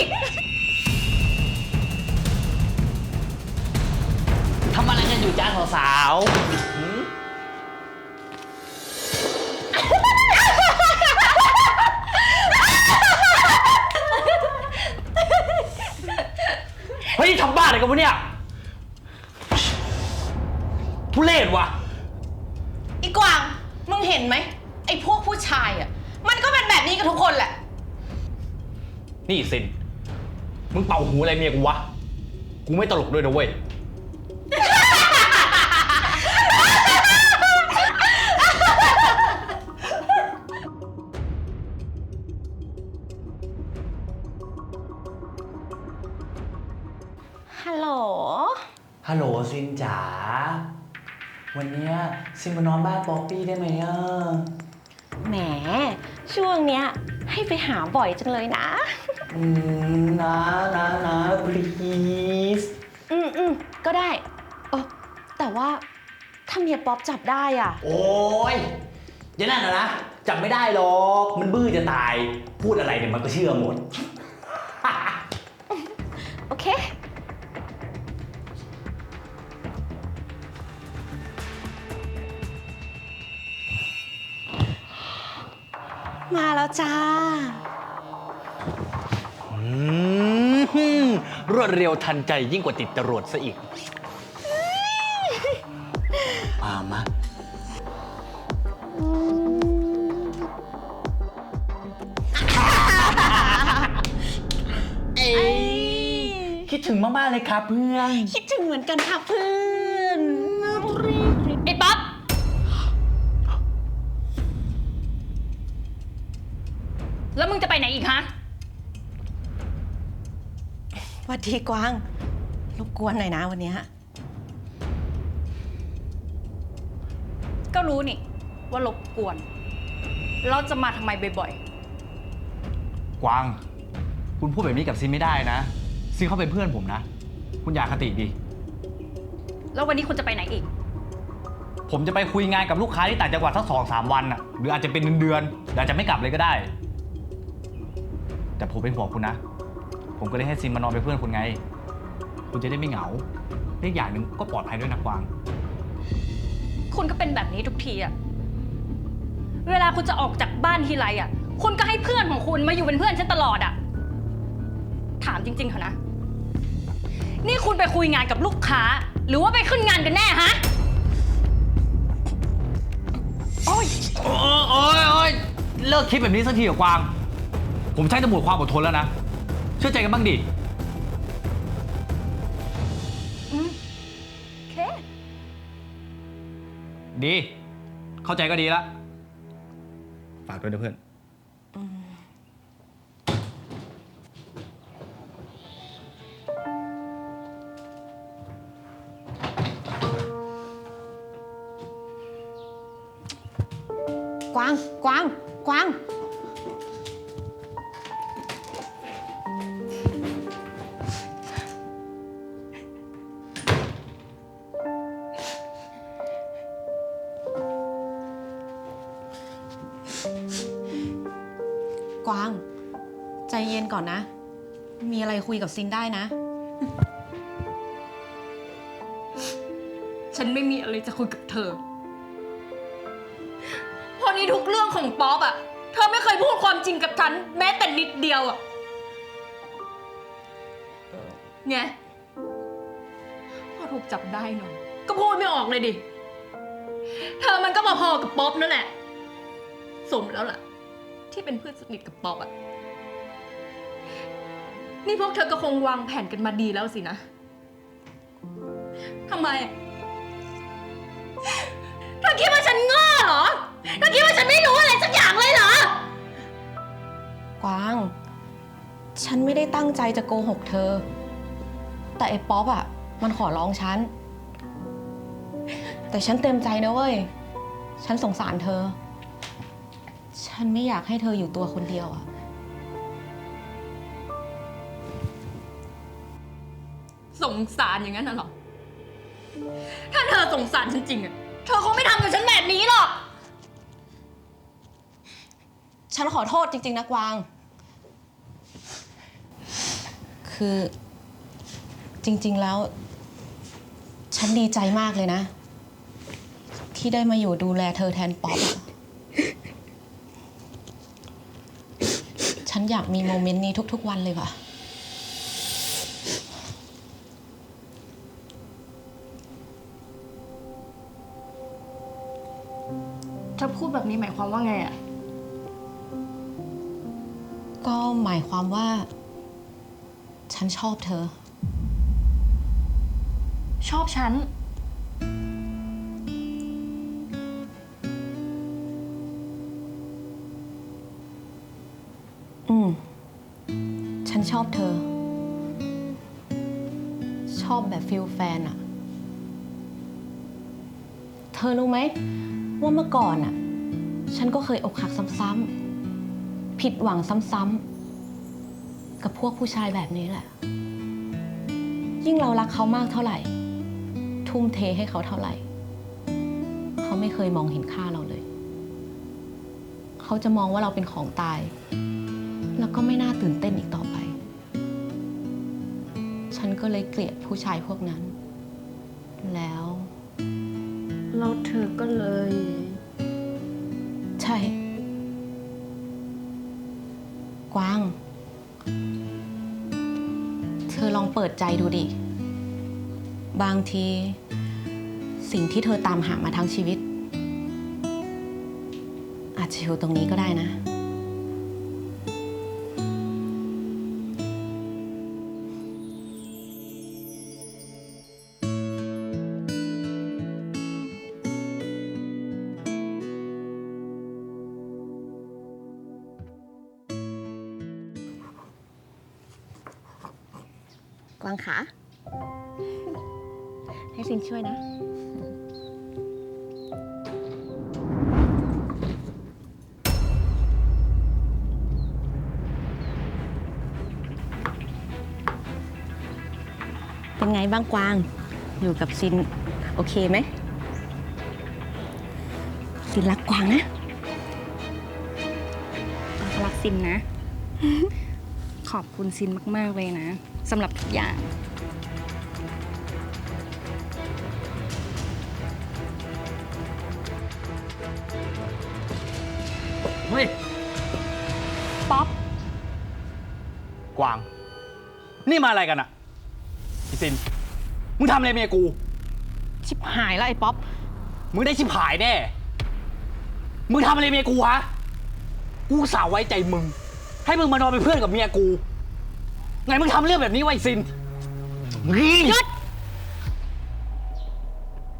ย ทำอะไรกันอยู่จ้าสาวๆหืมเฮ้ยทำบ้าอะไรกันวะเนี่ยทุเรศว่ะอีกวาง มึงเห็นไหม ไอ้พวกผู้ชายอะ มันก็เป็นแบบนี้กับทุกคนแหละ นี่ซิน มึงเป่าหูอะไรเมียกูวะ กูไม่ตลกด้วยนะเว้ย ฮัลโหล ฮัลโหลซินจ๋า วันเนี้ยซินมานอนบ้านป๊อปปี้ได้ไหมอะ แหม ช่วงเนี้ยให้ไปหาบ่อยจังเลยนะอืม นะนะนะ please อืมอืมก็ได้เออแต่ว่าถ้าเมียป๊อปจับได้อะ โอ้ยอย่านั่นนะนะจับไม่ได้หรอก มันบื้อจะตาย พูดอะไรเนี่ยมันก็เชื่อหมด โอเค มาแล้วจ้าอื มรวดเร็วทันใจยิ่งกว่าติดจรวดซะอีกมามาเอ้ยคิดถึงมาก ๆ เลยครับเพื่อน คิดถึงเหมือนกันค่ะเพื่อน วัสดีกวางรบกวนหน่อยนะวันเนี้ยก็รู้นี่ว่ารบกวน เราจะมาทำไมบ่อยกวาง คุณพูดแบบนี้กับซินไม่ได้นะ ซินเขาเป็นเพื่อนผมนะ คุณอย่าคติดิ ๆ แล้ววันนี้คุณจะไปไหนอีก ผมจะไปคุยงานกับลูกค้าที่ต่างจังหวัดสักสองสามวันน่ะ หรืออาจจะเป็นเดือนๆหรืออาจจะไม่กลับเลยก็ได้ แต่ผมเป็นห่วงคุณนะ ผมก็เลยให้ซินมานอนเป็นเพื่อนคุณไง คุณจะได้ไม่เหงาเรียกอย่างหนึ่งก็ปลอดภัยด้วยนะกวาง คุณก็เป็นแบบนี้ทุกทีอะเวลาคุณจะออกจากบ้านทีไรอะคุณก็ให้เพื่อนของคุณมาอยู่เป็นเพื่อนฉันตลอดอะถามจริงๆเถอะนะ นี่คุณไปคุยงานกับลูกค้า หรือว่าไปขึ้นงานกันแน่ฮะ โอ้ยโอ้ยโอ้ยโอ้ยเลิกคิดแบบนี้สักทีเถอะกวาง ผมใช้จะหมดความอดทนแล้วนะ เชื่อใจกันบ้างดิโอเคดี เข้าใจก็ดีละ ฝากด้วยนะเพื่อน กวาง กวาง กวาง กวาง ใจเย็นก่อนนะ มีอะไรคุยกับซินได้นะ ฉันไม่มีอะไรจะคุยกับเธอเพราะนี้ทุกเรื่องของป๊อปอะเธอไม่เคยพูดความจริงกับฉัน แม้แต่นิดเดียวอะไงพอถูกจับได้หน่อย ก็พูดไม่ออกเลยดิ เธอมันก็มาพอกับป๊อปนั่นแหละ สมแล้วล่ะ ที่เป็นเพื่อนสนิทกับป๊อปอะนี่พวกเธอก็คงวางแผนกันมาดีแล้วสินะทำไมอะเธอคิดว่าฉันโง่เหรอเธอคิดว่าฉันไม่รู้อะไรสักอย่างเลยเหรอ กวาง ฉันไม่ได้ตั้งใจจะโกหกเธอ แต่ไอ้ป๊อปอะมันขอร้องฉัน แต่ฉันเต็มใจนะเว้ย ฉันสงสารเธอ ฉันไม่อยากให้เธออยู่ตัวคนเดียวอะสงสารอย่างนั้นน่ะเหรอ ถ้าเธอสงสารฉันจริงอะเธอคงไม่ทำกับฉันแบบนี้หรอก ฉันขอโทษจริง ๆ นะกวาง คือจริง ๆ แล้ว ฉันดีใจมากเลยนะ ที่ได้มาอยู่ดูแลเธอแทนป๊อปอะฉั นอยากมีโมเมนต์นี้ทุก ๆ วันเลยว่ะเธอพูดแบบนี้หมายความว่าไงอะ ก็หมายความว่า ฉันชอบเธอ ชอบฉัน ชอบเธอ ชอบแบบฟิลแฟนอะเธอรู้ไหม ว่าเมื่อก่อนอะฉันก็เคยอกหักซ้ำๆผิดหวังซ้ำๆกับพวกผู้ชายแบบนี้แหละ ยิ่งเรารักเขามากเท่าไหร่ ทุ่มเทให้เขาเท่าไหร่ เขาไม่เคยมองเห็นค่าเราเลย เขาจะมองว่าเราเป็นของตาย แล้วก็ไม่น่าตื่นเต้นอีกต่อไป ฉันก็เลยเกลียดผู้ชายพวกนั้น แล้วแล้วเธอก็เลย ใช่ กวาง เธอลองเปิดใจดูดิ บางที สิ่งที่เธอตามหามาทั้งชีวิต อาจจะอยู่ตรงนี้ก็ได้นะ วางขา ให้ซินช่วยนะ เป็นไงบ้างกวาง อยู่กับซิน โอเคไหมซินรักกวางนะก็รักซินนะ ขอบคุณซินมาก ๆ เลยนะ สำหรับทุกอย่าง เฮ้ย ป๊อป กวาง นี่มาอะไรกันอะพี่ซิน มึงทำอะไรเมียกู ชิบหายแล้วไอ้ป๊อป มึงได้ชิบหายแน่ มึงทำอะไรเมียกูวะกูอุตสาวไว้ใจมึง ให้มึงมานอนเป็นเพื่อนกับเมียกู ไงมึงทำเรื่องแบบนี้ไวะไอ้ซินหยุด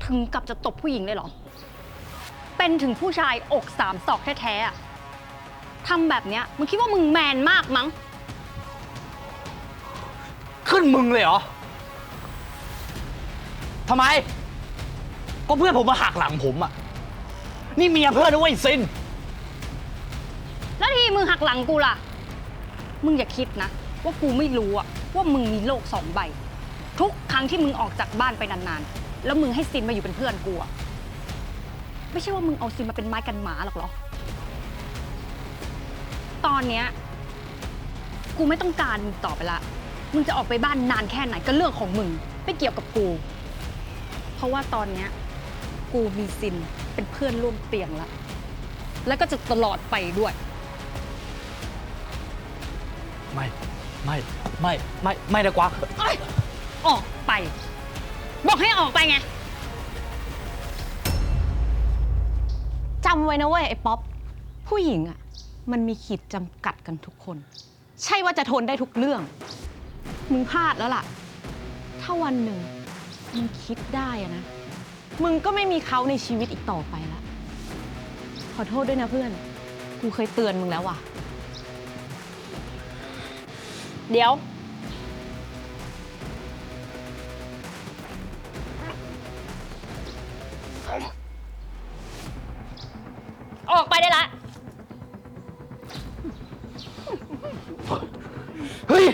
ถึงกับจะตบผู้หญิงเลยเหรอ เป็นถึงผู้ชายอกสามศอกแท้ๆอะทำแบบเนี้ยมึงคิดว่ามึงแมนมากมั้ง ขึ้นมึงเลยเหรอทำไม ก็เพื่อนผมมาหักหลังผมอะนี่เมียเพื่อนนะเว้ยไอ้ซิน แล้วที่มึงหักหลังกูล่ะ มึงอย่าคิดนะ ว่ากูไม่รู้อะว่ามึงมีโลกสองใบ ทุกครั้งที่มึงออกจากบ้านไปนานๆ แล้วมึงให้ซินมาอยู่เป็นเพื่อนกูอะไม่ใช่ว่ามึงเอาซินมาเป็นไม้กันหมาหรอกเหรอ ตอนเนี้ยกูไม่ต้องการมึงต่อไปละ มึงจะออกไปบ้านนานแค่ไหนก็เรื่องของมึง ไม่เกี่ยวกับกู เพราะว่าตอนเนี้ยกูมีซินเป็นเพื่อนร่วมเตียงละ แล้วก็จะตลอดไปด้วย ไม่ ไม่ไม่ไม่ไม่นะกวางเอ้ยออกไป บอกให้ออกไปไง จำไว้นะเว้ยไอ้ป๊อป ผู้หญิงอะ มันมีขีดจำกัดกันทุกคน ใช่ว่าจะทนได้ทุกเรื่อง มึงพลาดแล้วล่ะ ถ้าวันหนึ่งมึงคิดได้อะนะ มึงก็ไม่มีเขาในชีวิตอีกต่อไปละ ขอโทษด้วยนะเพื่อน กูเคยเตือนมึงแล้วว่ะ เดี๋ยว ออกไปได้ละ เฮ้ย